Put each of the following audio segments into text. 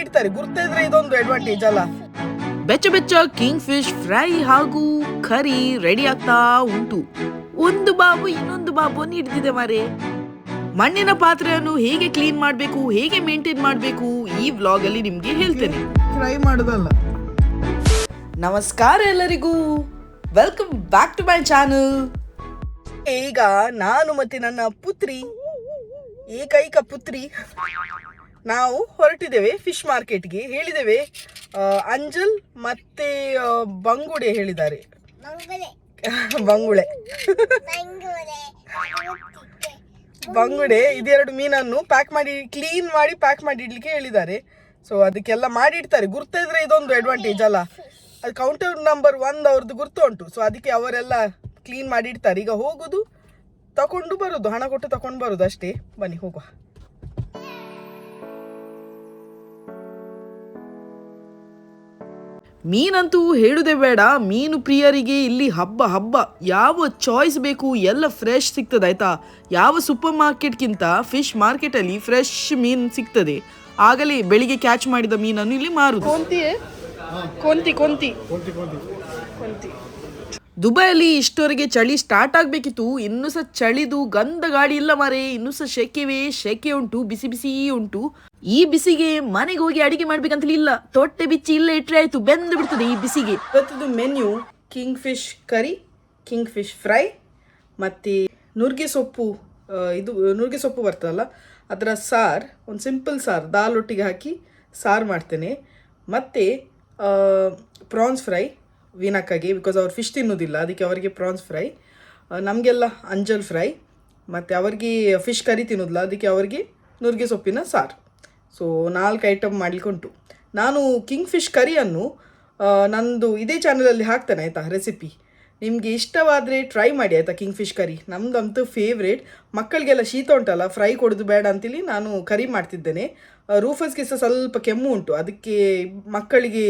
ಇಡ್ತಾರೆ. ಗುರ್ತಿದ್ರೆ ಇದೊಂದು ಅಡ್ವಾಂಟೇಜ್ ಅಲ್ಲ. ಬೆಚ್ಚ ಬೆಚ್ಚ ಕಿಂಗ್ ಫಿಶ್ ಫ್ರೈ ಹಾಗೂ ಕರಿ ರೆಡಿ ಆಗ್ತಾ ಉಂಟು. ಒಂದು ಬಾಬು ಇನ್ನೊಂದು ಬಾಬುವನ್ನು ಹಿಡಿದಿದೆ ಮಾರೆ. ಮಣ್ಣಿನ ಪಾತ್ರೆಯನ್ನು ಹೇಗೆ ಕ್ಲೀನ್ ಮಾಡಬೇಕು ಹೇಗೆ ಮೇಂಟೈನ್ ಮಾಡಬೇಕು ಈ ವ್ಲಾಗ್ ಅಲ್ಲಿ ನಿಮ್ಗೆ ಹೇಳ್ತೇನೆ. ಫ್ರೈ ಮಾಡೋದಲ್ಲ. ನಮಸ್ಕಾರ ಎಲ್ಲರಿಗೂ. Welcome back to my channel ಈಗ ನಾನು ಮತ್ತೆ ನನ್ನ ಪುತ್ರಿ ಏಕೈಕ ಪುತ್ರಿ. ನಾವು ಹೊರಟಿದ್ದೇವೆ ಫಿಶ್ ಮಾರ್ಕೆಟ್ಗೆ. ಹೇಳಿದ್ದೇವೆ ಅಂಜಲ್ ಮತ್ತೆ ಬಂಗುಡೆ ಹೇಳಿದ್ದಾರೆ. ಬಂಗುಳೆ ಬಂಗುಡೆ. ಇದೆರಡು ಮೀನನ್ನು ಪ್ಯಾಕ್ ಮಾಡಿ ಕ್ಲೀನ್ ಮಾಡಿ ಪ್ಯಾಕ್ ಮಾಡಿ ಇಡ್ಲಿಕ್ಕೆ ಹೇಳಿದ್ದಾರೆ. ಸೊ ಅದಕ್ಕೆಲ್ಲ ಮಾಡಿ ಇಡ್ತಾರೆ. ಗುರ್ತಿದ್ರೆ ಇದೊಂದು ಅಡ್ವಾಂಟೇಜ್ ಅಲ್ಲ. ಅದು ಕೌಂಟರ್ ನಂಬರ್ ಒಂದು ಅವ್ರದ್ದು ಗುರ್ತು ಉಂಟು. ಸೊ ಅದಕ್ಕೆ ಅವರೆಲ್ಲ ಕ್ಲೀನ್ ಮಾಡಿ ಇಡ್ತಾರೆ. ಈಗ ಹೋಗುದು ತಕೊಂಡು ಬರೋದು ಹಣ ಕೊಟ್ಟು ತಕೊಂಡು ಬರೋದು ಅಷ್ಟೇ. ಬನ್ನಿ ಹೋಗುವ. ಮೀನಂತೂ ಹೇಳುವುದೇ ಬೇಡ. ಮೀನು ಪ್ರಿಯರಿಗೆ ಇಲ್ಲಿ ಹಬ್ಬ ಹಬ್ಬ. ಯಾವ ಚಾಯ್ಸ್ ಬೇಕು? ಎಲ್ಲ ಫ್ರೆಶ್ ಸಿಗ್ತದೆ ಆಯ್ತಾ? ಯಾವ ಸೂಪರ್ ಮಾರ್ಕೆಟ್ಗಿಂತ ಫಿಶ್ ಮಾರ್ಕೆಟಲ್ಲಿ ಫ್ರೆಶ್ ಮೀನು ಸಿಗ್ತದೆ? ಆಗಲೇ ಬೆಳಿಗ್ಗೆ ಕ್ಯಾಚ್ ಮಾಡಿದ ಮೀನನ್ನು ಇಲ್ಲಿ ಮಾರುದು. ಕೊಂತಿ. ಕೊಂತಿ ಕೊಂತಿ. ದುಬೈಯಲ್ಲಿ ಇಷ್ಟವರೆಗೆ ಚಳಿ ಸ್ಟಾರ್ಟ್ ಆಗಬೇಕಿತ್ತು. ಇನ್ನೂ ಸಹ ಚಳಿದು ಗಂಧ ಗಾಳಿ ಇಲ್ಲ ಮಾರೆ. ಇನ್ನೂ ಸಹ ಶೆಕೆವೇ ಶೆಕೆ ಉಂಟು, ಬಿಸಿ ಬಿಸಿ ಉಂಟು. ಈ ಬಿಸಿಗೆ ಮನೆಗೆ ಹೋಗಿ ಅಡಿಗೆ ಮಾಡ್ಬೇಕಂತ ಇಲ್ಲ. ತೊಟ್ಟೆ ಬಿಚ್ಚಿ ಇಲ್ಲೇ ಇಟ್ಟರೆ ಆಯ್ತು, ಬೆಂದು ಬಿಡ್ತದೆ ಈ ಬಿಸಿಗೆ. ಇವತ್ತದು menu king fish curry king fish fry ಮತ್ತು ನುಗ್ಗೆ ಸೊಪ್ಪು ಇದು ನುಗ್ಗೆ ಸೊಪ್ಪು ಬರ್ತದಲ್ಲ, ಅದರ ಸಾರು, ಒಂದು ಸಿಂಪಲ್ ಸಾರು, ದಾಲ್ ಒಟ್ಟಿಗೆ ಹಾಕಿ ಸಾರು ಮಾಡ್ತೇನೆ. ಮತ್ತು ಪ್ರಾನ್ಸ್ ಫ್ರೈ ವೀನಕ್ಕಾಗಿ ಬಿಕಾಸ್ ಅವ್ರು ಫಿಶ್ ತಿನ್ನೋದಿಲ್ಲ, ಅದಕ್ಕೆ ಅವರಿಗೆ ಪ್ರಾನ್ಸ್ ಫ್ರೈ ನಮಗೆಲ್ಲ ಅಂಜಲ್ ಫ್ರೈ ಮತ್ತು ಅವ್ರಿಗೆ ಫಿಶ್ ಕರಿ ತಿನ್ನೋದಿಲ್ಲ, ಅದಕ್ಕೆ ಅವ್ರಿಗೆ ನುಗ್ಗೆ ಸೊಪ್ಪಿನ ಸಾರು. ಸೊ ನಾಲ್ಕು ಐಟಮ್ ಮಾಡಲಿಕ್ಕುಂಟು ನಾನು ಕಿಂಗ್ ಫಿಶ್ ಕರಿಯನ್ನು ನಂದು ಇದೇ ಚಾನಲಲ್ಲಿ ಹಾಕ್ತೇನೆ, ಆಯಿತಾ ರೆಸಿಪಿ ನಿಮಗೆ ಇಷ್ಟವಾದರೆ ಟ್ರೈ ಮಾಡಿ, ಆಯಿತಾ ಕಿಂಗ್ ಫಿಶ್ ಕರಿ ನಮ್ದಂತೂ ಫೇವ್ರೇಟ್ ಮಕ್ಕಳಿಗೆಲ್ಲ ಶೀತ ಉಂಟಲ್ಲ ಫ್ರೈ ಕೊಡೋದು ಬೇಡ ಅಂತೇಳಿ ನಾನು ಕರಿ ಮಾಡ್ತಿದ್ದೇನೆ. ರೂಫಸ್ಗೆ ಸಹ ಸ್ವಲ್ಪ ಕೆಮ್ಮು ಉಂಟು, ಅದಕ್ಕೆ ಮಕ್ಕಳಿಗೆ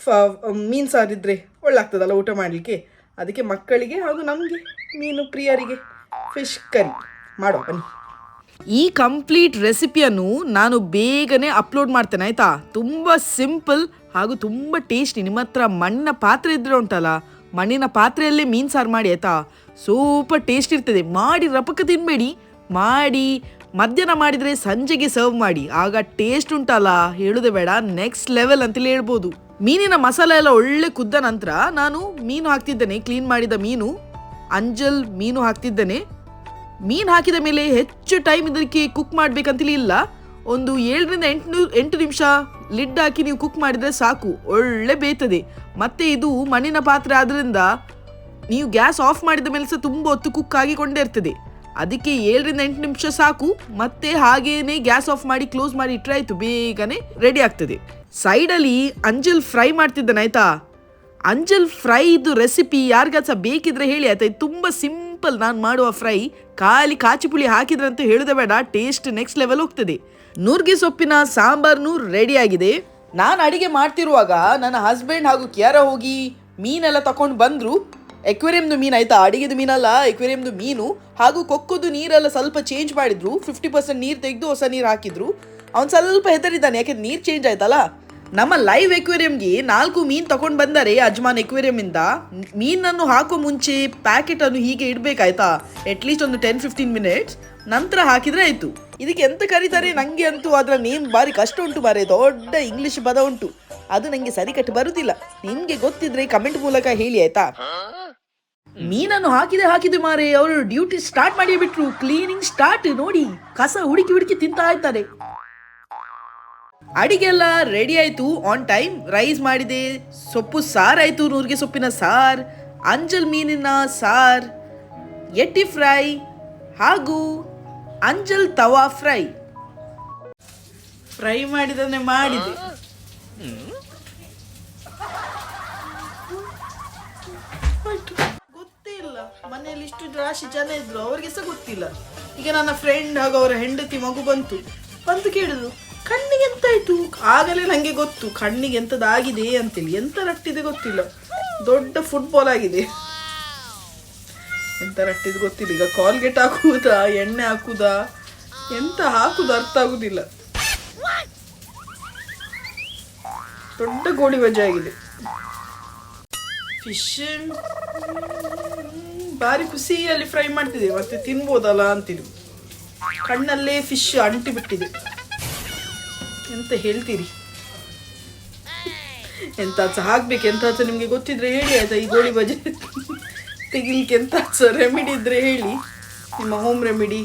ಫ, ಮೀನು ಸಾರಿದ್ರೆ ಒಳ್ಳೆ ಆಗ್ತದಲ್ಲ ಊಟ ಮಾಡಲಿಕ್ಕೆ? ಅದಕ್ಕೆ ಮಕ್ಕಳಿಗೆ ಹಾಗೂ ನಮಗೆ, ಮೀನು ಪ್ರಿಯರಿಗೆ ಫಿಶ್ ಕರಿ ಮಾಡೋ ಬನ್ನಿ. ಈ ಕಂಪ್ಲೀಟ್ ರೆಸಿಪಿಯನ್ನು ನಾನು ಬೇಗನೆ ಅಪ್ಲೋಡ್ ಮಾಡ್ತೇನೆ, ಆಯಿತಾ? ತುಂಬ ಸಿಂಪಲ್ ಹಾಗೂ ತುಂಬ ಟೇಸ್ಟಿ ನಿಮ್ಮ ಹತ್ರ ಮಣ್ಣಿನ ಪಾತ್ರೆ ಇದ್ರೆ ಉಂಟಲ್ಲ, ಮಣ್ಣಿನ ಪಾತ್ರೆಯಲ್ಲೇ ಮೀನು ಸಾರು ಮಾಡಿ, ಆಯಿತಾ? ಸೂಪರ್ ಟೇಸ್ಟ್ ಇರ್ತದೆ. ಮಾಡಿ ರಪಕ ತಿನ್ಬೇಡಿ. ಮಾಡಿ ಮಧ್ಯಾಹ್ನ ಮಾಡಿದರೆ ಸಂಜೆಗೆ ಸರ್ವ್ ಮಾಡಿ. ಆಗ ಟೇಸ್ಟ್ ಉಂಟಲ್ಲ, ಹೇಳುದೇ ಬೇಡ ನೆಕ್ಸ್ಟ್ ಲೆವೆಲ್ ಅಂತಲೇ ಹೇಳ್ಬೋದು. ಮೀನಿನ ಮಸಾಲೆ ಎಲ್ಲ ಒಳ್ಳೆ ಕುದ್ದ ನಂತರ ನಾನು ಮೀನು ಹಾಕ್ತಿದ್ದೇನೆ ಕ್ಲೀನ್ ಮಾಡಿದ ಮೀನು. ಅಂಜಲ್ ಮೀನು ಹಾಕ್ತಿದ್ದೇನೆ. ಮೀನು ಹಾಕಿದ ಮೇಲೆ ಹೆಚ್ಚು ಟೈಮ್ ಇದಕ್ಕೆ ಕುಕ್ ಮಾಡ್ಬೇಕಂತಲೇ ಇಲ್ಲ. ಒಂದು ಏಳರಿಂದ ಎಂಟು ಎಂಟು ನಿಮಿಷ ಲಿಡ್ ಹಾಕಿ ನೀವು ಕುಕ್ ಮಾಡಿದರೆ ಸಾಕು. ಒಳ್ಳೆ ಬೇಯ್ತದೆ. ಮತ್ತೆ ಇದು ಮಣ್ಣಿನ ಪಾತ್ರೆ ಆದ್ದರಿಂದ ನೀವು ಗ್ಯಾಸ್ ಆಫ್ ಮಾಡಿದ ಮೇಲೆ ಸಹ ತುಂಬ ಹೊತ್ತು ಕುಕ್ ಆಗಿಕೊಂಡೇ ಇರ್ತದೆ. ಅದಕ್ಕೆ ಏಳರಿಂದ ಎಂಟು ನಿಮಿಷ ಸಾಕು. ಮತ್ತೆ ಹಾಗೇನೆ ಗ್ಯಾಸ್ ಆಫ್ ಮಾಡಿ ಕ್ಲೋಸ್ ಮಾಡಿ ಇಟ್ಟರೆ ಬೇಗನೆ ರೆಡಿ ಆಗ್ತದೆ. ಸೈಡಲ್ಲಿ ಅಂಜಲ್ ಫ್ರೈ ಮಾಡ್ತಿದ್ದಾನೆ, ಆಯ್ತಾ? ಅಂಜಲ್ ಫ್ರೈ ಇದು ರೆಸಿಪಿ ಯಾರಿಗಾಸ ಬೇಕಿದ್ರೆ ಹೇಳಿ, ಆಯ್ತಾ? ಇದು ತುಂಬ ಸಿಂಪಲ್ ನಾನು ಮಾಡುವ ಫ್ರೈ. ಖಾಲಿ ಕಾಚಿಪುಳಿ ಹಾಕಿದ್ರೆ ಅಂತ ಹೇಳುದೇ ಬೇಡ, ಟೇಸ್ಟ್ ನೆಕ್ಸ್ಟ್ ಲೆವೆಲ್ ಹೋಗ್ತದೆ. ನುರ್ಗೆ ಸೊಪ್ಪಿನ ಸಾಂಬಾರ್ನು ಆಗಿದೆ. ನಾನು ಅಡಿಗೆ ಮಾಡ್ತಿರುವಾಗ ನನ್ನ ಹಸ್ಬೆಂಡ್ ಹಾಗೂ ಕ್ಯಾರ ಹೋಗಿ ಮೀನೆಲ್ಲ ತಕೊಂಡು ಬಂದ್ರು. ಎಕ್ವೇರಿಯಮ್ದು ಮೀನು ಆಯ್ತಾ? ಅಡಿಗೆದು ಮೀನಲ್ಲ, ಎಕ್ವೇರಿಯಂದು ಮೀನು. ಹಾಗೂ ಕೊಕ್ಕುದು ನೀರೆಲ್ಲ ಸ್ವಲ್ಪ ಚೇಂಜ್ ಮಾಡಿದ್ರು. ಫಿಫ್ಟಿ ಪರ್ಸೆಂಟ್ ನೀರು ತೆಗೆದು ಹೊಸ ನೀರು ಹಾಕಿದ್ರು. ಅವ್ನು ಸ್ವಲ್ಪ ಹೆದರಿದ್ದಾನೆ ಯಾಕೆಂದ್ರೆ ನೀರು ಚೇಂಜ್ ಆಯ್ತಲ್ಲ? ನಮ್ಮ ಲೈವ್ ಎಕ್ವೇರಿಯಂಗೆ ನಾಲ್ಕು ಮೀನು ತಗೊಂಡು ಬಂದರೆ ಅಜ್ಮಾನ್ ಎಕ್ವೇರಿಯಂ ಇಂದ ಮೀನನ್ನು ಹಾಕೋ ಮುಂಚೆ ಪ್ಯಾಕೆಟ್ ಅನ್ನು ಹೀಗೆ ಇಡಬೇಕಾಯ್ತಾ? ಅಟ್ಲೀಸ್ಟ್ ಒಂದು ಟೆನ್ ಫಿಫ್ಟೀನ್ ಮಿನಿಟ್ಸ್ ನಂತರ ಹಾಕಿದ್ರೆ ಆಯ್ತು. ಇದಕ್ಕೆ ಎಂತ ಕರೀತಾರೆ? ನಂಗೆ ಅಂತೂ ಅದರ ನೇಮ್ ಬಾರಿ ಕಷ್ಟ ಉಂಟು ಬಾರಿ ದೊಡ್ಡ ಇಂಗ್ಲಿಷ್ ಪದ ಉಂಟು. ಅದು ನಂಗೆ ಸರಿ ಕಟ್ಟು ಬರುದಿಲ್ಲ. ನಿಮ್ಗೆ ಗೊತ್ತಿದ್ರೆ ಕಮೆಂಟ್ ಮೂಲಕ ಹೇಳಿ, ಆಯ್ತಾ? ಮೀನನ್ನು ಹಾಕಿದೆ ಹಾಕಿದೆ ಮಾರೆ ಅವರು ಡ್ಯೂಟಿ ಸ್ಟಾರ್ಟ್ ಮಾಡಿ ಬಿಟ್ರು ಕ್ಲೀನಿಂಗ್ ಸ್ಟಾರ್ಟ್ ನೋಡಿ ಕಸ ಹುಡುಕಿ ಹುಡುಕಿ ತಿಂತಾ ಅಡಿಗೆ ಎಲ್ಲ ರೆಡಿ ಆಯ್ತು ಆನ್ ಟೈಮ್ ರೈಸ್ ಮಾಡಿದೆ ಸೊಪ್ಪು ಸಾರ್ ಆಯ್ತು ನೂರಿಗೆ ಸೊಪ್ಪಿನ ಸಾರ್ ಅಂಜಲ್ ಮೀನಿನ ಸಾರ್ ಎಟ್ಟಿ ಫ್ರೈ ಹಾಗೂ ಅಂಜಲ್ ತವಾ ಫ್ರೈ. ಫ್ರೈ ಮಾಡಿದನೆ ಮಾಡಿದೆ. ಆಯ್ತು. ಮನೆಯಲ್ಲಿ ಇಷ್ಟು ರಾಶಿ ಜನ ಇದ್ರು ಅವ್ರಿಗೆ ಸಹ ಗೊತ್ತಿಲ್ಲ. ಈಗ ನನ್ನ ಫ್ರೆಂಡ್ ಹಾಗೂ ಅವರ ಹೆಂಡತಿ ಮಗು ಬಂತು. ಬಂತು ಕೇಳಿದ್ರು, ಕಣ್ಣಿಗೆ ಎಂತಾಯ್ತು? ಆಗಲೇ ನಂಗೆ ಗೊತ್ತು, ಕಣ್ಣಿಗೆ ಎಂತದಾಗಿದೆ ಅಂತೇಳಿ. ಎಂತ ರಟ್ಟಿದೆ ಗೊತ್ತಿಲ್ಲ. ದೊಡ್ಡ ಫುಟ್ಬಾಲ್ ಆಗಿದೆ. ಎಂತ ರಟ್ಟಿದ್ ಗೊತ್ತಿಲ್ಲ. ಈಗ ಕಾಲ್ಗೆಟ್ ಹಾಕುವುದಾ? ಎಣ್ಣೆ ಹಾಕುದಾ ಎಂತ ಹಾಕುದ ಅರ್ಥ ಆಗುದಿಲ್ಲ. ದೊಡ್ಡ ಗೋಳಿ ಬಜೆ ಆಗಿದೆ. ಫಿಶ್ ಭಾರಿ ಖುಷಿಯಲ್ಲಿ ಫ್ರೈ ಮಾಡ್ತಿದ್ದೆ, ಮತ್ತೆ ತಿನ್ಬೋದಲ್ಲ ಅಂತಿದ್ದು. ಕಣ್ಣಲ್ಲೇ ಫಿಶ್ ಅಂಟಿ ಬಿಟ್ಟಿದೆ. ಎಂತ ಹೇಳ್ತೀರಿ? ಎಂತಾಚ ಹಾಕ್ಬೇಕು ಎಂತಾಚ ನಿಮಗೆ ಗೊತ್ತಿದ್ರೆ ಹೇಳಿ, ಆಯ್ತಾ ಈ ಗೋಳಿ ಬಜೆ? ತೆಗಿಲಿಕ್ಕೆ ಎಂತಾಚ ರೆಮಿಡಿ ಇದ್ರೆ ಹೇಳಿ. ನಿಮ್ಮ ಹೋಮ್ ರೆಮಿಡಿ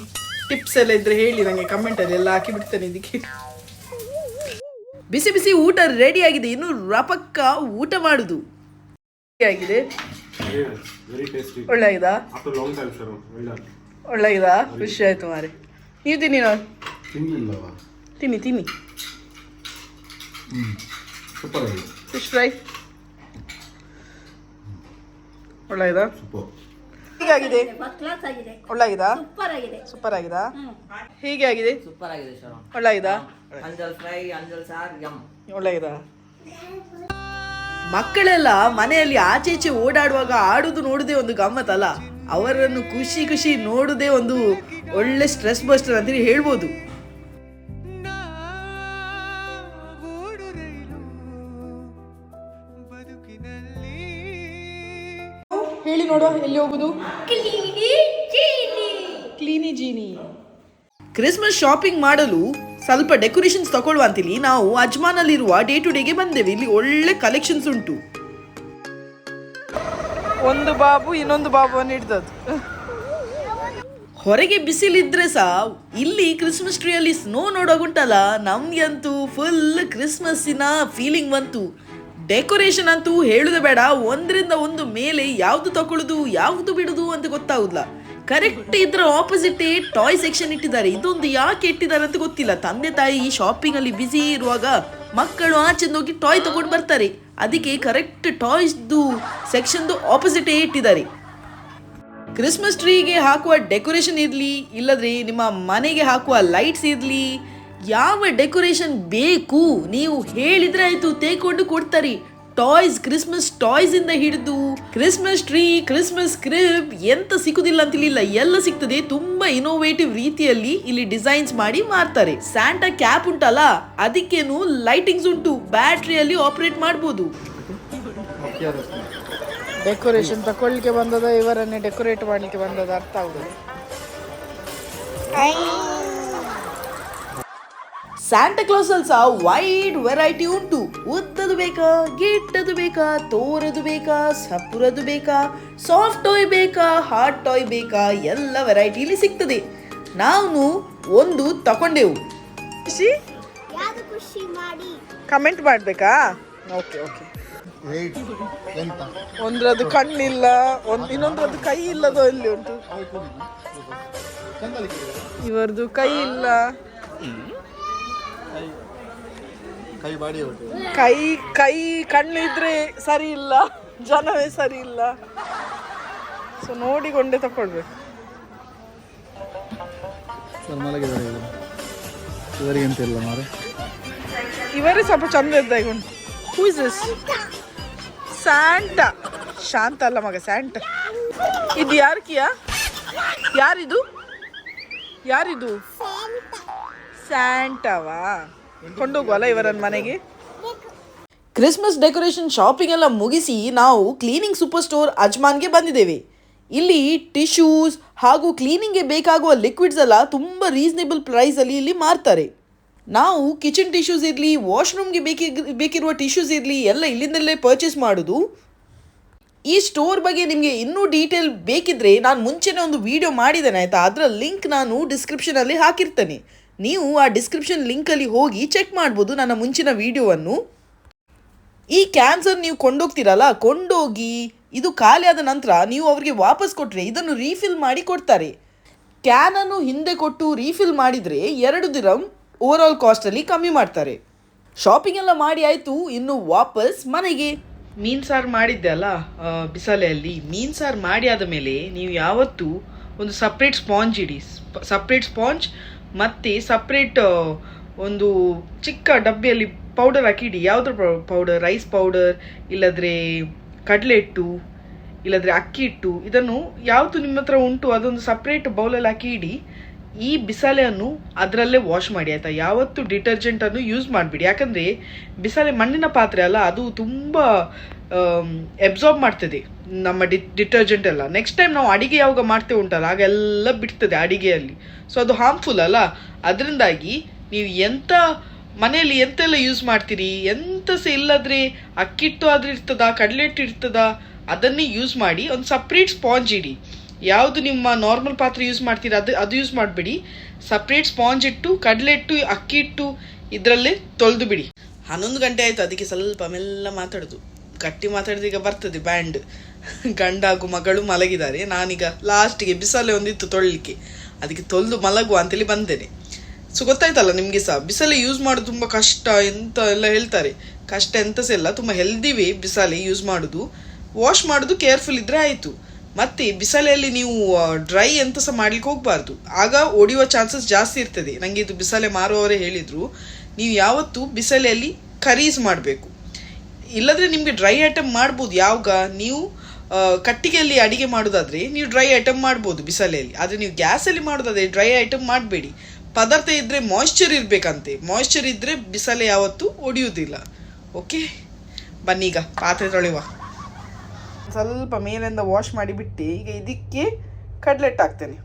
ಟಿಪ್ಸ್ ಎಲ್ಲ ಇದ್ರೆ ಹೇಳಿ ನನಗೆ ಕಮೆಂಟಲ್ಲಿ ಎಲ್ಲ ಹಾಕಿ ಬಿಡ್ತೇನೆ ಇದಕ್ಕೆ. ಬಿಸಿ ಬಿಸಿ ಊಟ ರೆಡಿ ಆಗಿದೆ, ಇನ್ನು ರಪಕ್ಕ ಊಟ ಮಾಡುದು. ಆಗಿದೆ. ಒಳ್ಳೆಯದಾ tasty. ಒಳ್ಳೆ ಆಗಿದೆ After long time, Sharon. ಒಳ್ಳೆ ಆಗಿದೆ ಖುಷಿ ಆಯ್ತು ಮಾರೆ. ನೀವು ತಿನ್ನಿ ನಾನು ತಿನ್ನಿ ತಿನ್ನಿ. ಸೂಪರ್ ಆಗಿದೆ. ಫಿಶ್ ಫ್ರೈ ಒಳ್ಳೆ ಆಗಿದೆ ಸೂಪರ್. ಹೀಗಾಗಿದೆ. ಫಸ್ಟ್ ಆಗಿದೆ ಒಳ್ಳೆ ಆಗಿದಾ. ಸೂಪರ್ ಆಗಿದೆ. ಸೂಪರ್ ಆಗಿದಾ? ಹೀಗೆ ಆಗಿದೆ ಸೂಪರ್ ಆಗಿದೆ ಶರಣ ಒಳ್ಳೆ ಆಗಿದಾ ಅಂಜಲ್ ಫ್ರೈ ಅಂಜಲ್ ಸಾರ್ ಯಮ್ ಒಳ್ಳೆ ಆಗಿದಾ ಮಕ್ಕಳೆಲ್ಲ ಮನೆಯಲ್ಲಿ ಆಚೆ ಈಚೆ ಓಡಾಡುವಾಗ ಆಡುದು ನೋಡುದೇ ಒಂದು ಗಮ್ಮತ್ತಲ್ಲ? ಅವರನ್ನು ಖುಷಿ ಖುಷಿ ನೋಡುದೇ ಒಂದು ಒಳ್ಳೆ ಸ್ಟ್ರೆಸ್ ಬಸ್ಟರ್ ಅಂತೇಳಿ ಹೇಳ್ಬೋದು. ಹೇಳಿ ನೋಡುವ ಎಲ್ಲಿ ಹೋಗುದು? ಕ್ಲೀನಿ ಜೀನಿ ಕ್ರಿಸ್ಮಸ್ ಶಾಪಿಂಗ್ ಮಾಡಲು ಸ್ವಲ್ಪ ಡೆಕೋರೇಷನ್ಸ್ ತಗೊಳ್ಳುವ ಅಂತೇಳಿ ನಾವು ಅಜ್ಮಾನಲ್ಲಿರುವ ಡೇ ಟು ಡೇಗೆ ಬಂದೇವೆ. ಇಲ್ಲಿ ಒಳ್ಳೆ ಕಲೆಕ್ಷನ್ಸ್ ಉಂಟು. ಒಂದು ಬಾಬು ಇನ್ನೊಂದು ಬಾಬುವನ್ನು ಹಿಡ್ದದ್ದು. ಹೊರಗೆ ಬಿಸಿಲಿದ್ರೆ ಸಹ ಇಲ್ಲಿ ಕ್ರಿಸ್ಮಸ್ ಟ್ರೀಯಲ್ಲಿ ಸ್ನೋ ನೋಡೋಗುಂಟಲ್ಲ ನಮ್ಗಂತೂ ಫುಲ್ ಕ್ರಿಸ್ಮಸ್ಸಿನ ಫೀಲಿಂಗ್ ಬಂತು. ಡೆಕೋರೇಷನ್ ಅಂತೂ ಹೇಳುದು ಬೇಡ. ಒಂದರಿಂದ ಒಂದು ಮೇಲೆ ಯಾವುದು ತಗೊಳ್ಳುದು ಯಾವುದು ಬಿಡುದು ಅಂತ ಗೊತ್ತಾಗುದಿಲ್ಲ. ಕರೆಕ್ಟ್ ಇದ್ರ ಆಪೋಸಿಟ್ ಟಾಯ್ ಸೆಕ್ಷನ್ ಇಟ್ಟಿದ್ದಾರೆ. ಇದೊಂದು ಯಾಕೆ ಇಟ್ಟಿದ್ದಾರೆ ಅಂತ ಗೊತ್ತಿಲ್ಲ. ತಂದೆ ತಾಯಿ ಶಾಪಿಂಗ್ ಅಲ್ಲಿ ಬಿಸಿ ಇರುವಾಗ ಮಕ್ಕಳು ಆಚೆಂದ ಹೋಗಿ ಟಾಯ್ ತಗೊಂಡು ಬರ್ತಾರೆ. ಅದಕ್ಕೆ ಕರೆಕ್ಟ್ ಟಾಯ್ಸ್ದು ಸೆಕ್ಷನ್ದು ಆಪೋಸಿಟೇ ಇಟ್ಟಿದ್ದಾರೆ. ಕ್ರಿಸ್ಮಸ್ ಟ್ರೀಗೆ ಹಾಕುವ ಡೆಕೋರೇಷನ್ ಇರಲಿ, ಇಲ್ಲದ್ರೆ ನಿಮ್ಮ ಮನೆಗೆ ಹಾಕುವ ಲೈಟ್ಸ್ ಇರಲಿ, ಯಾವ ಡೆಕೋರೇಷನ್ ಬೇಕು, ನೀವು ಹೇಳಿದ್ರೆ ಆಯಿತು, ತೇಕೊಂಡು ಕೊಡ್ತಾರೆ. ಟಾಯ್ಸ್ ಕ್ರಿಸ್ಮಸ್ ಟಾಯ್ಸ್ ಇಂದ ಹಿಡಿದು ಕ್ರಿಸ್ಮಸ್ ಟ್ರೀ ಕ್ರಿಸ್ಮಸ್ ಕ್ರಿಪ್ ಎಂತ ಸಿಕ್ಕುದಿಲ್ಲ ಅಂತಿಲ್ಲ ಎಲ್ಲ ಸಿಗ್ತದೆ ತುಂಬಾ ಇನೋವೇಟಿವ್ ರೀತಿಯಲ್ಲಿ ಇಲ್ಲಿ ಡಿಸೈನ್ಸ್ ಮಾಡಿ ಮಾರ್ತಾರೆ. ಸ್ಯಾಂಟಾ ಕ್ಯಾಪ್ ಉಂಟಲ್ಲ ಅದಕ್ಕೇನು ಲೈಟಿಂಗ್ಸ್ ಉಂಟು. ಬ್ಯಾಟ್ರಿಯಲ್ಲಿ ಆಪರೇಟ್ ಮಾಡಬಹುದು ಡೆಕೋರೇಷನ್ ತಕೊಳ್ಳಿಕ್ಕೆ ಬಂದದ ಇವರನ್ನೇ ಡೆಕೋರೇಟ್ ಮಾಡ್ಲಿಕ್ಕೆ ಬಂದದ ಅರ್ಥ ಆಗುದು ಕ್ಲಾಸ್ ಅಲ್ಲಿ ಸಹ ವೈಡ್ ವೆರೈಟಿ ಉಂಟು. ಉದ್ದದು ಬೇಕಾ ಗಿಟ್ಟದು ಬೇಕಾ ತೋರದು ಬೇಕಾ ಸಪುರದು ಬೇಕಾ ಸಾಫ್ಟ್ ಟಾಯ್ ಬೇಕಾ ಹಾರ್ಡ್ ಟಾಯ್ ಬೇಕಾ ಎಲ್ಲ ವೆರೈಟಿ ಇಲ್ಲಿ ಸಿಗ್ತದೆ. ನಾವು ಒಂದು ತಕೊಂಡೆವು. ಯಾವ್ದು ಖುಷಿ ಮಾಡಿ? ಕಮೆಂಟ್ ಮಾಡಬೇಕಾ? ಓಕೆ ಓಕೆ ಒಂದ್ರದ್ದು ಕಣ್ಣಿಲ್ಲ ಒಂದ್ ಇನ್ನೊಂದ್ರದ್ದು ಕೈ ಇಲ್ಲದೋ ಅಲ್ಲಿ ಉಂಟು? ಇವರದು ಕೈ ಇಲ್ಲ. ಕೈ ಕೈ ಕಣ್ಣಿದ್ರೆ ಸರಿ ಇಲ್ಲ ಜನವೇ ಸರಿ ಇಲ್ಲ. ಸೊ ನೋಡಿಕೊಂಡೆ ತಕೊಳ್ಬೇಕು ಸರ್ ಮಲಗಿದ್ದಾರೆ ಇವರು. ಇವರಿಗೆ ಎಂತ ಇಲ್ಲ ಮಾರೆ? ಇವರೇ ಸ್ವಲ್ಪ ಚಂದ ಇದ್ದಾಗ ಉಂಟು. ಹೂ ಇಸ್ ದಿಸ್ ಸ್ಯಾಂಟ ಶಾಂತ ಅಲ್ಲ ಮಗ ಸ್ಯಾಂಟ ಇದು ಯಾರು ಕಿಯಾ ಯಾರಿದು? ಯಾರಿದು? ಸ್ಯಾಂಟವಾ? ಇವರನ್ನ ಮನೆಗೆ? ಕ್ರಿಸ್ಮಸ್ ಡೆಕೋರೇಷನ್ ಶಾಪಿಂಗ್ ಎಲ್ಲ ಮುಗಿಸಿ ನಾವು ಕ್ಲೀನಿಂಗ್ ಸೂಪರ್ ಸ್ಟೋರ್ ಅಜ್ಮಾನ್ಗೆ ಬಂದಿದ್ದೇವೆ. ಇಲ್ಲಿ ಟಿಶ್ಯೂಸ್ ಹಾಗೂ ಕ್ಲೀನಿಂಗ್ಗೆ ಬೇಕಾಗುವ ಲಿಕ್ವಿಡ್ಸ್ ಎಲ್ಲ ತುಂಬ ರೀಸನೇಬಲ್ ಪ್ರೈಸಲ್ಲಿ ಇಲ್ಲಿ ಮಾರ್ತಾರೆ. ನಾವು ಕಿಚನ್ ಟಿಶ್ಯೂಸ್ ಇರಲಿ ವಾಶ್ರೂಮ್ಗೆ ಬೇಕಿ, ಬೇಕಿರುವ ಟಿಶ್ಯೂಸ್ ಇರಲಿ ಎಲ್ಲ ಇಲ್ಲಿಂದಲೇ ಪರ್ಚೇಸ್ ಮಾಡೋದು. ಈ ಸ್ಟೋರ್ ಬಗ್ಗೆ ನಿಮಗೆ ಇನ್ನೂ ಡೀಟೇಲ್ ಬೇಕಿದ್ರೆ ನಾನು ಮುಂಚೆನೇ ಒಂದು ವಿಡಿಯೋ ಮಾಡಿದ್ದೇನೆ ಆಯಿತಾ? ಅದರ ಲಿಂಕ್ ನಾನು ಡಿಸ್ಕ್ರಿಪ್ಷನಲ್ಲಿ ಹಾಕಿರ್ತೇನೆ. ನೀವು ಆ ಡಿಸ್ಕ್ರಿಪ್ಷನ್ ಲಿಂಕಲ್ಲಿ ಹೋಗಿ ಚೆಕ್ ಮಾಡ್ಬೋದು ನನ್ನ ಮುಂಚಿನ ವಿಡಿಯೋವನ್ನು ಈ ಕ್ಯಾನ್ಸರ್ ನೀವು ಕೊಂಡೋಗ್ತೀರಲ್ಲ, ಕೊಂಡೋಗಿ ಇದು ಖಾಲಿ ಆದ ನಂತರ ನೀವು ಅವರಿಗೆ ವಾಪಸ್ ಕೊಟ್ಟರೆ ಇದನ್ನು ರೀಫಿಲ್ ಮಾಡಿ ಕೊಡ್ತಾರೆ. ಕ್ಯಾನನ್ನು ಹಿಂದೆ ಕೊಟ್ಟು ರೀಫಿಲ್ ಮಾಡಿದರೆ ಎರಡು ದಿರಂ ಓವರ್ ಆಲ್ ಕಾಸ್ಟಲ್ಲಿ ಕಮ್ಮಿ ಮಾಡ್ತಾರೆ. ಶಾಪಿಂಗ್ ಎಲ್ಲ ಮಾಡಿ ಆಯಿತು, ಇನ್ನು ವಾಪಸ್ ಮನೆಗೆ. ಮೀನು ಸಾರು ಮಾಡಿದ್ದೆ ಅಲ್ಲ ಬಿಸಾಲೆಯಲ್ಲಿ. ಮೀನು ಸಾರು ಮಾಡಿ ಆದ ಮೇಲೆ ನೀವು ಯಾವತ್ತೂ ಒಂದು ಸಪ್ರೇಟ್ ಸ್ಪಾಂಜ್ ಇಡಿ. ಸಪ್ರೇಟ್ ಸ್ಪಾಂಜ್ ಮತ್ತು ಸಪ್ರೇಟ್ ಒಂದು ಚಿಕ್ಕ ಡಬ್ಬಿಯಲ್ಲಿ ಪೌಡರ್ ಹಾಕಿ ಇಡಿ ಯಾವುದ್ರ ಪೌಡರ್ ರೈಸ್ ಪೌಡರ್ ಇಲ್ಲದ್ರೆ ಕಡಲೆ ಹಿಟ್ಟು, ಇಲ್ಲದ್ರೆ ಅಕ್ಕಿ ಹಿಟ್ಟು, ಇದನ್ನು ಯಾವುದು ನಿಮ್ಮ ಹತ್ರ ಉಂಟು ಅದೊಂದು ಸಪ್ರೇಟ್ ಬೌಲಲ್ಲಿ ಹಾಕಿ ಇಡಿ ಈ ಬಿಸಾಲೆಯನ್ನು ಅದರಲ್ಲೇ ವಾಶ್ ಮಾಡಿ, ಆಯ್ತಾ? ಯಾವತ್ತು ಡಿಟರ್ಜೆಂಟನ್ನು ಯೂಸ್ ಮಾಡಿಬಿಡಿ. ಯಾಕಂದರೆ ಬಿಸಾಲೆ ಮಣ್ಣಿನ ಪಾತ್ರೆ ಅಲ್ಲ, ಅದು ತುಂಬ ಎಬ್ಸಾರ್ಬ್ ಮಾಡ್ತದೆ ನಮ್ಮ ಡಿ ಡಿಟರ್ಜೆಂಟ್ ಎಲ್ಲ. ನೆಕ್ಸ್ಟ್ ಟೈಮ್ ನಾವು ಅಡಿಗೆ ಯಾವಾಗ ಮಾಡ್ತೇವೆ ಉಂಟಲ್ಲ, ಆಗೆಲ್ಲ ಬಿಡ್ತದೆ ಅಡಿಗೆಯಲ್ಲಿ. ಸೊ ಅದು ಹಾರ್ಮ್ಫುಲ್ ಅಲ್ಲ? ಅದರಿಂದಾಗಿ ನೀವು ಎಂತ ಮನೆಯಲ್ಲಿ ಎಂತೆಲ್ಲ ಯೂಸ್ ಮಾಡ್ತೀರಿ? ಎಂತ ಸಹ ಇಲ್ಲದ್ರೆ ಅಕ್ಕಿಟ್ಟು ಆದ್ರೆ ಇರ್ತದ, ಕಡಲೆ ಹಿಟ್ಟು ಇರ್ತದ? ಅದನ್ನೇ ಯೂಸ್ ಮಾಡಿ ಒಂದು ಸಪ್ರೇಟ್ ಸ್ಪಾಂಜ್ ಇಡಿ. ಯಾವುದು ನಿಮ್ಮ ನಾರ್ಮಲ್ ಪಾತ್ರೆ ಯೂಸ್ ಮಾಡ್ತೀರಾ, ಅದು ಅದು ಯೂಸ್ ಮಾಡಬೇಡಿ. ಸಪ್ರೇಟ್ ಸ್ಪಾಂಜ್ ಇಟ್ಟು, ಕಡಲೆ ಇಟ್ಟು ಅಕ್ಕಿ ಇಟ್ಟು ಇದರಲ್ಲೇ ತೊಳೆದು ಬಿಡಿ. ಹನ್ನೊಂದು ಗಂಟೆ ಆಯಿತು, ಅದಕ್ಕೆ ಸ್ವಲ್ಪ ಮೆಲ್ಲ ಮಾತಾಡೋದು. ಗಟ್ಟಿ ಮಾತಾಡಿದೀಗ ಬರ್ತದೆ, ಬ್ಯಾಂಡ್. ಗಂಡ ಹಾಗೂ ಮಗಳು ಮಲಗಿದ್ದಾರೆ. ನಾನೀಗ ಲಾಸ್ಟಿಗೆ ಬಿಸಲೆ ಒಂದಿತ್ತು ತೊಳಲಿಕ್ಕೆ. ಅದಕ್ಕೆ ತೊಳೆದು ಮಲಗುವ ಅಂತೇಳಿ ಬಂದೇನೆ. ಸೊ, ಗೊತ್ತಾಯ್ತಲ್ಲ ನಿಮಗೆ ಸಹ ಬಿಸಲೆ ಯೂಸ್ ಮಾಡೋದು ತುಂಬ ಕಷ್ಟ ಎಂತ ಎಲ್ಲ ಹೇಳ್ತಾರೆ. ಕಷ್ಟ ಎಂತ ಇಲ್ಲ, ತುಂಬ ಹೆಲ್ದಿವೇ ಬಿಸಾಲೆ ಯೂಸ್ ಮಾಡೋದು. ವಾಶ್ ಮಾಡೋದು ಕೇರ್ಫುಲ್ ಇದ್ರೆ ಆಯಿತು. ಮತ್ತೆ ಬಿಸಲೆಯಲ್ಲಿ ನೀವು ಡ್ರೈ ಎಂತ ಸಹ ಮಾಡ್ಲಿಕ್ಕೆ ಹೋಗಬಾರ್ದು. ಆಗ ಒಡೆಯುವ ಚಾನ್ಸಸ್ ಜಾಸ್ತಿ ಇರ್ತದೆ. ನನಗೆ ಇದು ಬಿಸಲೆ ಮಾರುವವರೇ ಹೇಳಿದರು. ನೀವು ಯಾವತ್ತೂ ಬಿಸಲೆಯಲ್ಲಿ ಕರೀಸ್ ಮಾಡಬೇಕು. ಇಲ್ಲದ್ರೆ ನಿಮಗೆ ಡ್ರೈ ಐಟಮ್ ಮಾಡ್ಬೋದು. ಯಾವಾಗ? ನೀವು ಕಟ್ಟಿಗೆಯಲ್ಲಿ ಅಡಿಗೆ ಮಾಡೋದಾದ್ರೆ ನೀವು ಡ್ರೈ ಐಟಮ್ ಮಾಡ್ಬೋದು ಬಿಸಿಲೆಯಲ್ಲಿ ಆದರೆ ನೀವು ಗ್ಯಾಸಲ್ಲಿ ಮಾಡೋದಾದ್ರೆ ಡ್ರೈ ಐಟಮ್ ಮಾಡಬೇಡಿ. ಪದಾರ್ಥ ಇದ್ದರೆ ಮಾಯ್ಶ್ಚರ್ ಇರಬೇಕಂತೆ. ಮಾಯ್ಶ್ಚರ್ ಇದ್ದರೆ ಬಿಸಲೆ ಯಾವತ್ತೂ ಒಡೆಯುವುದಿಲ್ಲ. ಓಕೆ ಬನ್ನೀಗ ಪಾತ್ರೆ ತೊಳೆಯುವ ಸ್ವಲ್ಪ ಮೇಲಿಂದ ವಾಶ್ ಮಾಡಿಬಿಟ್ಟು ಈಗ ಇದಕ್ಕೆ ಕಡ್ಲೆಟ್ ಹಾಕ್ತೇನೆ.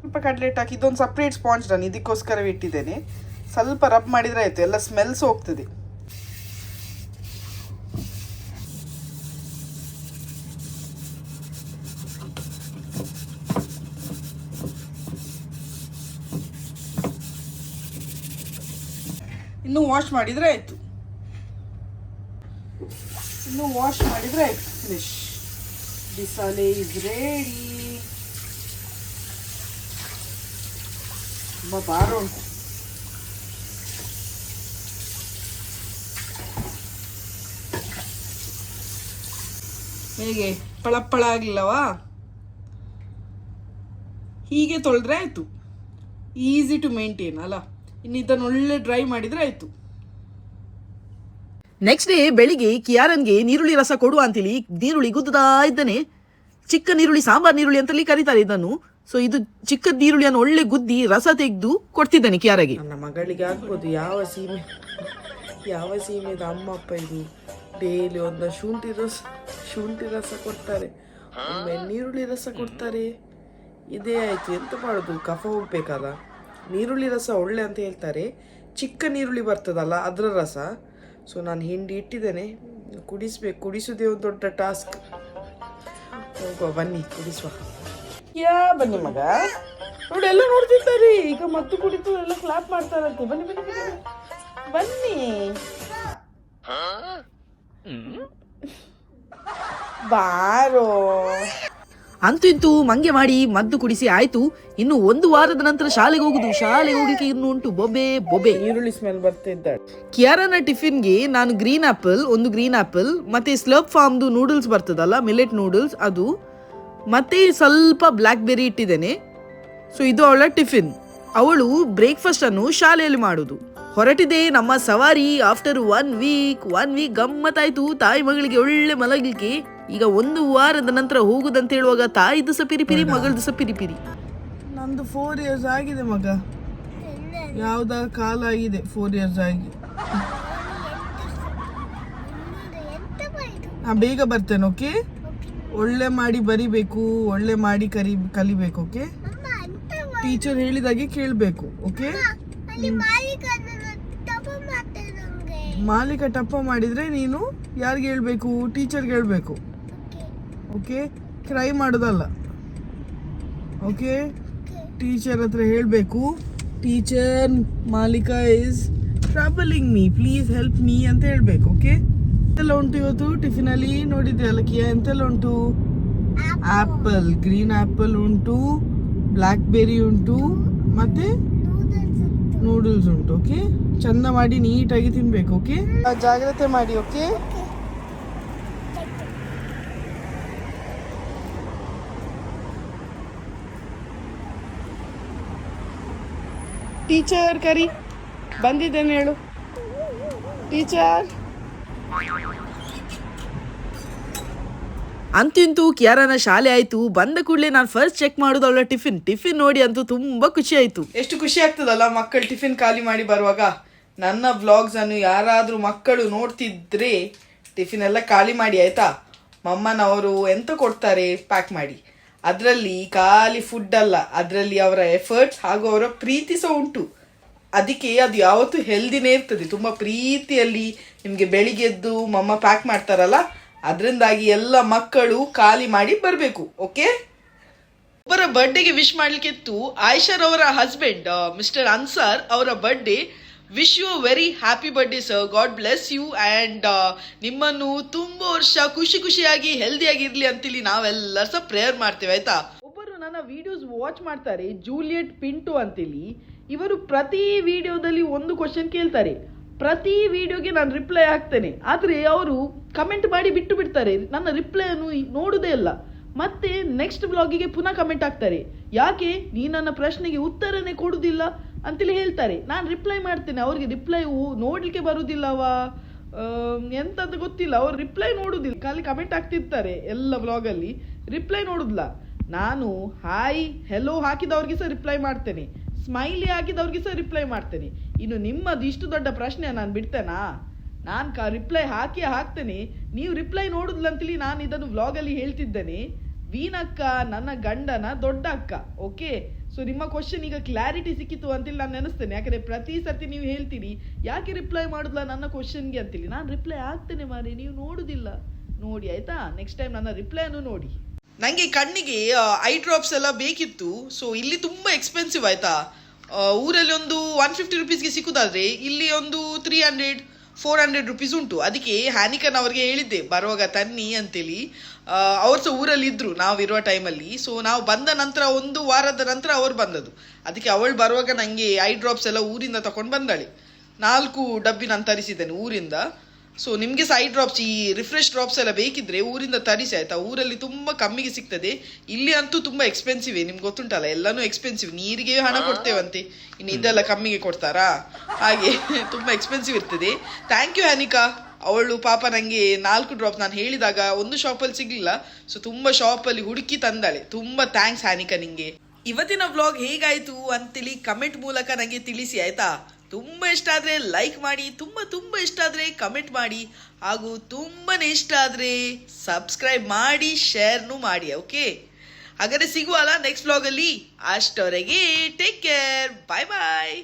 ಸ್ವಲ್ಪ ಕಡ್ಲೆಟ್ ಹಾಕಿ, ಇದೊಂದು ಸಪ್ರೇಟ್ ಸ್ಪಾಂಜ್ ನಾನು ಇದಕ್ಕೋಸ್ಕರವೇ ಇಟ್ಟಿದ್ದೇನೆ. ಸ್ವಲ್ಪ ರಬ್ ಮಾಡಿದರೆ ಆಯಿತು, ಎಲ್ಲ ಸ್ಮೆಲ್ಸ್ ಹೋಗ್ತದೆ. ಇನ್ನು ವಾಶ್ ಮಾಡಿದರೆ ಆಯಿತು. ಇನ್ನು ವಾಶ್ ಮಾಡಿದರೆ ಆಯಿತು. ಫಿನಿಶ್ ಬಿಸಾಲೆ ಇಸ್ ರೆಡಿ ತುಂಬ ಭಾರ ಉಂಟು ಹೇಗೆ? ಪಳಪ್ಪಳ ಆಗಲಿಲ್ಲವಾ? ಹೀಗೆ ತೊಳೆದ್ರೆ ಆಯಿತು. ಈಸಿ ಟು ಮೇಂಟೈನ್ ಅಲ್ಲ? ಇನ್ನು ಇದನ್ನು ಒಳ್ಳೆ ಡ್ರೈ ಮಾಡಿದರೆ ಆಯಿತು. ನೆಕ್ಸ್ಟ್ ಡೇ ಬೆಳಿಗ್ಗೆ ಕಿಯಾರನ್ಗೆ ನೀರುಳ್ಳಿ ರಸ ಕೊಡುವ ಅಂತೇಳಿ ನೀರುಳ್ಳಿ ಗುದ್ದಾ ಇದ್ದಾನೆ. ಚಿಕ್ಕ ನೀರುಳ್ಳಿ ಸಾಂಬಾರ್ ನೀರುಳ್ಳಿ ಅಂತಲ್ಲಿ ಕರೀತಾರೆ ಇದನ್ನು. ಸೊ ಇದು ಚಿಕ್ಕ ನೀರುಳ್ಳಿಯನ್ನು ಒಳ್ಳೆ ಗುದ್ದಿ ರಸ ತೆಗೆದು ಕೊಡ್ತಿದ್ದಾನೆ ಕಿಯಾರಗೆ. ನನ್ನ ಮಗಳಿಗೆ ಆಗ್ಬೋದು ಯಾವ ಸೀಮೆ? ಯಾವ ಸೀಮೆದ ಅಮ್ಮ ಅಪ್ಪ ಇದು? ಡೈಲಿ ಒಂದು ಶುಂಠಿ ರಸ ಶುಂಠಿ ರಸ ಕೊಡ್ತಾರೆ. ಒಮ್ಮೆ ನೀರುಳ್ಳಿ ರಸ ಕೊಡ್ತಾರೆ. ಇದೇ ಆಯಿತು. ಎಂತ ಮಾಡೋದು? ಕಫ ಹೋಗ್ಬೇಕಲ್ಲ ನೀರುಳ್ಳಿ ರಸ ಒಳ್ಳೆ ಅಂತ ಹೇಳ್ತಾರೆ. ಚಿಕ್ಕ ನೀರುಳ್ಳಿ ಬರ್ತದಲ್ಲ ಅದರ ರಸ. ಸೊ ನಾನು ಹಿಂಡಿ ಇಟ್ಟಿದ್ದೇನೆ. ಕುಡಿಸ್ಬೇಕು ಕುಡಿಸೋದೇ ಒಂದು ದೊಡ್ಡ ಟಾಸ್ಕ್ ಹೋಗುವ ಬನ್ನಿ ಕುಡಿಸುವ. ಯಾ ಬನ್ನಿ ಮಗ. ನೋಡಿ ಎಲ್ಲ ನೋಡ್ತಿದ್ದಾರೆ. ಈಗ ಮತ್ತು ಕುಡಿತು ಎಲ್ಲ ಕ್ಲಾಪ್ ಮಾಡ್ತಾರಂತೆ ಬನ್ನಿ ಬನ್ನಿ ಬನ್ನಿ ಬನ್ನಿ. ಬಾರೋ. ಅಂತೂ ಇಂತೂ ಮಂಗೆ ಮಾಡಿ ಮದ್ದು ಕುಡಿಸಿ ಆಯ್ತು. ಇನ್ನು ಒಂದು ವಾರದ ನಂತರ ಶಾಲೆಗೆ ಹೋಗುದು. ಶಾಲೆಗೆ ಹೋಗಲಿಕ್ಕೆ ಇನ್ನು ಉಂಟು. ಬೊಬೆ ಬೊಬೆ ಈರುಳ್ಳಿ ಸ್ಮೆಲ್ ಬರ್ತಿದ್ದಾಳೆ ಕಿಯಾರನ ಟಿಫಿನ್ಗೆ ನಾನು ಗ್ರೀನ್ ಆಪಲ್ ಒಂದು ಗ್ರೀನ್ ಆಪಲ್ ಮತ್ತೆ ಸ್ಲರ್ಪ್ ಫಾರ್ಮ್ದು ನೂಡಲ್ಸ್ ಬರ್ತದಲ್ಲ ಮಿಲೆಟ್ ನೂಡಲ್ಸ್ ಅದು. ಮತ್ತೆ ಸ್ವಲ್ಪ ಬ್ಲ್ಯಾಕ್ ಬೆರಿ ಇಟ್ಟಿದ್ದೇನೆ. ಸೊ ಇದು ಅವಳ ಟಿಫಿನ್. ಅವಳು ಬ್ರೇಕ್ಫಾಸ್ಟ್ ಅನ್ನು ಶಾಲೆಯಲ್ಲಿ ಮಾಡುದು. ಹೊರಟಿದೆ ನಮ್ಮ ಸವಾರಿ. After one week one week ಗಮ್ಮತ್ತಾಯ್ತು. ತಾಯಿ ಮಗಳಿಗೆ ಒಳ್ಳೆ ಮಲಗಲಿಕ್ಕೆ. ಈಗ ಒಂದು ವಾರದ ನಂತರ ಹೋಗುದಂತ ಹೇಳುವಾಗ ತಾಯಿದು ಸಹ ಪಿರಿಪಿರಿ ಪಿರಿ ಮಗಳದು ಸಹ ಪಿರಿಪಿರಿ ಪಿರಿ ನಂದು ಫೋರ್ ಇಯರ್ಸ್ ಆಗಿದೆ ಮಗ. ಯಾವ್ದ ಕಾಲ ಆಗಿದೆ ಫೋರ್ ಇಯರ್ಸ್ ಆಗಿ. ನಾ ಬೇಗ ಬರ್ತೇನೆ ಓಕೆ ಒಳ್ಳೆ ಮಾಡಿ ಬರಿಬೇಕು ಒಳ್ಳೆ ಮಾಡಿ ಕರಿ ಕಲಿಬೇಕು ಓಕೆ ಟೀಚರ್ ಹೇಳಿದಾಗೆ ಕೇಳಬೇಕು ಓಕೆ ಮಾಲೀಕ ಟಪ್ಪ ಮಾಡಿದ್ರೆ ನೀನು ಯಾರಿಗೆ ಹೇಳ್ಬೇಕು? ಟೀಚರ್ಗೆ ಹೇಳ್ಬೇಕು. ಓಕೆ ಕ್ರೈ ಮಾಡೋದಲ್ಲ. ಓಕೆ ಟೀಚರ್ ಹತ್ರ ಹೇಳಬೇಕು. Teacher Malika is troubling me please help me ಅಂತ ಹೇಳಬೇಕು ಓಕೆ ಎಂತೆಲ್ಲ ಉಂಟು ಇವತ್ತು? ಟಿಫಿನಲ್ಲಿ ನೋಡಿದ್ದೆ ಅಲ್ಲ ಕಿಯಾ ಎಂತೆಲ್ಲ ಉಂಟು? ಆಪಲ್ ಗ್ರೀನ್ ಆಪಲ್ ಉಂಟು ಬ್ಲ್ಯಾಕ್ ಬೆರಿ ಉಂಟು, ಮತ್ತೆ ನೂಡಲ್ಸ್ ಉಂಟು ಓಕೆ ಚಂದ ಮಾಡಿ ನೀಟಾಗಿ ತಿನ್ಬೇಕು ಓಕೆ ಜಾಗ್ರತೆ ಮಾಡಿ ಓಕೆ ಟೀಚರ್ ಕರಿ ಬಂದಿದ್ದೇನೆ ಹೇಳು. ಟೀಚರ್. ಅಂತಿಂತೂ ಕ್ಯಾರನ ಶಾಲೆ ಆಯಿತು. ಬಂದ ಕೂಡಲೇ ನಾನು ಫಸ್ಟ್ ಚೆಕ್ ಮಾಡೋದು ಅವಳ ಟಿಫಿನ್. ಟಿಫಿನ್ ನೋಡಿ ಅಂತೂ ತುಂಬ ಖುಷಿ ಆಯಿತು. ಎಷ್ಟು ಖುಷಿ ಆಗ್ತದಲ್ಲ ಮಕ್ಕಳು ಟಿಫಿನ್ ಖಾಲಿ ಮಾಡಿ ಬರುವಾಗ. ನನ್ನ ವ್ಲಾಗ್ಸ್ ಅನ್ನು ಯಾರಾದರೂ ಮಕ್ಕಳು ನೋಡ್ತಿದ್ರೆ ಟಿಫಿನ್ ಎಲ್ಲ ಖಾಲಿ ಮಾಡಿ ಆಯ್ತಾ? ಮಮ್ಮನವರು ಎಂತ ಕೊಡ್ತಾರೆ ಪ್ಯಾಕ್ ಮಾಡಿ. ಅದರಲ್ಲಿ ಖಾಲಿ ಫುಡ್ ಅಲ್ಲ, ಅದರಲ್ಲಿ ಅವರ ಎಫರ್ಟ್ಸ್ ಹಾಗೂ ಅವರ ಪ್ರೀತಿ ಸಹ ಉಂಟು. ಅದಕ್ಕೆ ಅದು ಯಾವತ್ತೂ ಹೆಲ್ದಿನೇ ಇರ್ತದೆ. ತುಂಬ ಪ್ರೀತಿಯಲ್ಲಿ ನಿಮಗೆ ಬೆಳಿಗ್ಗೆ ಎದ್ದು ಮಮ್ಮ ಪ್ಯಾಕ್ ಮಾಡ್ತಾರಲ್ಲ, ಅದರಿಂದಾಗಿ ಎಲ್ಲ ಮಕ್ಕಳು ಖಾಲಿ ಮಾಡಿ ಬರಬೇಕು ಓಕೆ ಒಬ್ಬರ ಬರ್ಡೇಗೆ ವಿಶ್ ಮಾಡಲಿಕ್ಕಿತ್ತು ಅವರ ಹಸ್ಬೆಂಡ್ ಮಿಸ್ಟರ್ ಅನ್ಸಾರ್ ಅವರ birthday wish you very happy birthday sir God bless you and ನಿಮ್ಮನ್ನು ತುಂಬ ವರ್ಷ ಖುಷಿ ಖುಷಿಯಾಗಿ ಹೆಲ್ದಿಯಾಗಿರಲಿ ಅಂತೇಳಿ ನಾವೆಲ್ಲರೂ ಸಹ ಪ್ರೇಯರ್ ಮಾಡ್ತೇವೆ, ಆಯಿತಾ? ಒಬ್ಬರು ನನ್ನ ವಿಡಿಯೋಸ್ ವಾಚ್ ಮಾಡ್ತಾರೆ ಜೂಲಿಯಟ್ ಪಿಂಟು ಅಂತೇಳಿ ಇವರು ಪ್ರತಿ ವಿಡಿಯೋದಲ್ಲಿ ಒಂದು ಕ್ವಶನ್ ಕೇಳ್ತಾರೆ. ಪ್ರತಿ ವಿಡಿಯೋಗೆ ನಾನು ರಿಪ್ಲೈ ಹಾಕ್ತೇನೆ. ಆದರೆ ಅವರು ಕಮೆಂಟ್ ಮಾಡಿ ಬಿಟ್ಟು ಬಿಡ್ತಾರೆ. ನನ್ನ ರಿಪ್ಲೈಯನ್ನು ನೋಡುವುದೇ ಇಲ್ಲ. ಮತ್ತೆ ನೆಕ್ಸ್ಟ್ ಬ್ಲಾಗಿಗೆ ಪುನಃ ಕಮೆಂಟ್ ಹಾಕ್ತಾರೆ. ಯಾಕೆ? ನೀ ನನ್ನ ಪ್ರಶ್ನೆಗೆ ಉತ್ತರನೇ ಕೊಡುವುದಿಲ್ಲ ಅಂತೇಳಿ ಹೇಳ್ತಾರೆ. ನಾನು ರಿಪ್ಲೈ ಮಾಡ್ತೇನೆ. ಅವ್ರಿಗೆ ರಿಪ್ಲೈ ನೋಡಲಿಕ್ಕೆ ಬರುವುದಿಲ್ಲವಾ ಎಂತಂತ ಗೊತ್ತಿಲ್ಲ. ಅವ್ರು ರಿಪ್ಲೈ ನೋಡುದಿಲ್ಲ. ಖಾಲಿ ಕಮೆಂಟ್ ಹಾಕ್ತಿರ್ತಾರೆ ಎಲ್ಲ ವ್ಲಾಗಲ್ಲಿ ರಿಪ್ಲೈ ನೋಡುದಿಲ್ಲ. ನಾನು ಹಾಯ್ ಹೆಲೋ ಹಾಕಿದವ್ರಿಗೆ ಸಹ ರಿಪ್ಲೈ ಮಾಡ್ತೇನೆ. ಸ್ಮೈಲಿ ಹಾಕಿದವ್ರಿಗೆ ಸಹ ರಿಪ್ಲೈ ಮಾಡ್ತೇನೆ. ಇನ್ನು ನಿಮ್ಮದು ಇಷ್ಟು ದೊಡ್ಡ ಪ್ರಶ್ನೆ ನಾನು ಬಿಡ್ತೇನಾ? ನಾನು ಕ ರಿಪ್ಲೈ ಹಾಕಿ ಹಾಕ್ತೇನೆ. ನೀವು ರಿಪ್ಲೈ ನೋಡುದಿಲ್ಲ ಅಂತೇಳಿ ನಾನು ಇದನ್ನು ವ್ಲಾಗಲ್ಲಿ ಹೇಳ್ತಿದ್ದೇನೆ. ವೀನಕ್ಕ ನನ್ನ ಗಂಡನ ದೊಡ್ಡ ಅಕ್ಕ ಓಕೆ ಸೊ ನಿಮ್ಮ ಕ್ವಶನ್ ಈಗ ಕ್ಲಾರಿಟಿ ಸಿಕ್ಕಿತು ಅಂತೇಳಿ ನಾನು ನೆನೆಸ್ತೇನೆ. ಯಾಕಂದ್ರೆ ಪ್ರತಿ ಸರ್ತಿ ನೀವು ಹೇಳ್ತೀರಿ, ಯಾಕೆ ರಿಪ್ಲೈ ಮಾಡುದಿಲ್ಲ ನನ್ನ ಕ್ವಶನ್ಗೆ ಅಂತೇಳಿ ನಾನು ರಿಪ್ಲೈ ಆಗ್ತೇನೆ ಮಾರಿ ನೀವು ನೋಡುದಿಲ್ಲ. ನೋಡಿ, ಆಯ್ತಾ? ನೆಕ್ಸ್ಟ್ ಟೈಮ್ ನನ್ನ ರಿಪ್ಲೈನು ನೋಡಿ. ನನಗೆ ಕಣ್ಣಿಗೆ ಐ ಡ್ರಾಪ್ಸ್ ಎಲ್ಲ ಬೇಕಿತ್ತು. ಸೊ ಇಲ್ಲಿ ತುಂಬ ಎಕ್ಸ್ಪೆನ್ಸಿವ್ ಆಯ್ತಾ? ಊರಲ್ಲಿ ಒಂದು ಒನ್ ಫಿಫ್ಟಿ ರುಪೀಸ್ಗೆ ಸಿಕ್ಕುದಾದ್ರೆ, ಇಲ್ಲಿ ಒಂದು three hundred four hundred rupees ಉಂಟು. ಅದಕ್ಕೆ ಹ್ಯಾನಿಕನ್ ಅವ್ರಿಗೆ ಹೇಳಿದ್ದೆ, ಬರುವಾಗ ತನ್ನಿ ಅಂತೇಳಿ. ಅವ್ರು ಸಹ ಊರಲ್ಲಿ ಇದ್ರು ನಾವಿರುವ ಟೈಮಲ್ಲಿ ಸೊ ನಾವು ಬಂದ ನಂತರ ಒಂದು ವಾರದ ನಂತರ ಅವ್ರು ಬಂದದ್ದು. ಅದಕ್ಕೆ ಅವಳು ಬರುವಾಗ ನನಗೆ ಐ ಡ್ರಾಪ್ಸ್ ಎಲ್ಲ ಊರಿಂದ ತಗೊಂಡು ಬಂದಾಳೆ. ನಾಲ್ಕು ಡಬ್ಬಿ ನಾನು ತರಿಸಿದ್ದೇನೆ ಊರಿಂದ. ಸೊ ನಿಮಗೆ ಸೈ ಡ್ರಾಪ್ಸ್ ಈ ರಿಫ್ರೆಶ್ ಡ್ರಾಪ್ಸ್ ಎಲ್ಲ ಬೇಕಿದ್ರೆ ಊರಿಂದ ತರಿಸಿ ಆಯ್ತಾ? ಊರಲ್ಲಿ ತುಂಬ ಕಮ್ಮಿಗೆ ಸಿಗ್ತದೆ. ಇಲ್ಲಿ ಅಂತೂ ತುಂಬ ಎಕ್ಸ್ಪೆನ್ಸಿವ್ ನಿಮ್ಗೆ ಗೊತ್ತುಂಟಲ್ಲ ಎಲ್ಲನೂ ಎಕ್ಸ್ಪೆನ್ಸಿವ್ ನೀರಿಗೆ ಹಣ ಕೊಡ್ತೇವಂತೆ. ಇನ್ನು ಇದೆಲ್ಲ ಕಮ್ಮಿಗೆ ಕೊಡ್ತಾರಾ? ಹಾಗೆ ತುಂಬ ಎಕ್ಸ್ಪೆನ್ಸಿವ್ ಇರ್ತದೆ. Thank you Hanika. ಅವಳು ಪಾಪ ನನಗೆ ನಾಲ್ಕು ಡ್ರಾಪ್ ನಾನು ಹೇಳಿದಾಗ ಒಂದು ಶಾಪಲ್ಲಿ ಸಿಗಲಿಲ್ಲ. ಸೊ ತುಂಬ ಶಾಪಲ್ಲಿ ಹುಡುಕಿ ತಂದಾಳೆ. ತುಂಬ ಥ್ಯಾಂಕ್ಸ್ ಹ್ಯಾನಿಕಾ ನಿಂಗೆ. ಇವತ್ತಿನ ವ್ಲಾಗ್ ಹೇಗಾಯಿತು ಅಂತೇಳಿ ಕಮೆಂಟ್ ಮೂಲಕ ನನಗೆ ತಿಳಿಸಿ ಆಯ್ತಾ? ತುಂಬ ಇಷ್ಟ ಆದರೆ ಲೈಕ್ ಮಾಡಿ, ತುಂಬ ತುಂಬ ಇಷ್ಟ ಆದರೆ ಕಮೆಂಟ್ ಮಾಡಿ, ಹಾಗೂ ತುಂಬಾ ಇಷ್ಟ ಆದರೆ ಸಬ್ಸ್ಕ್ರೈಬ್ ಮಾಡಿ ಶೇರ್ನೂ ಮಾಡಿ ಓಕೆ ಹಾಗಾದ್ರೆ ಸಿಗುವಲ್ಲ ನೆಕ್ಸ್ಟ್ ವ್ಲಾಗಲ್ಲಿ ಅಷ್ಟವರೆಗೆ ಟೇಕ್ ಕೇರ್ ಬಾಯ್ ಬಾಯ್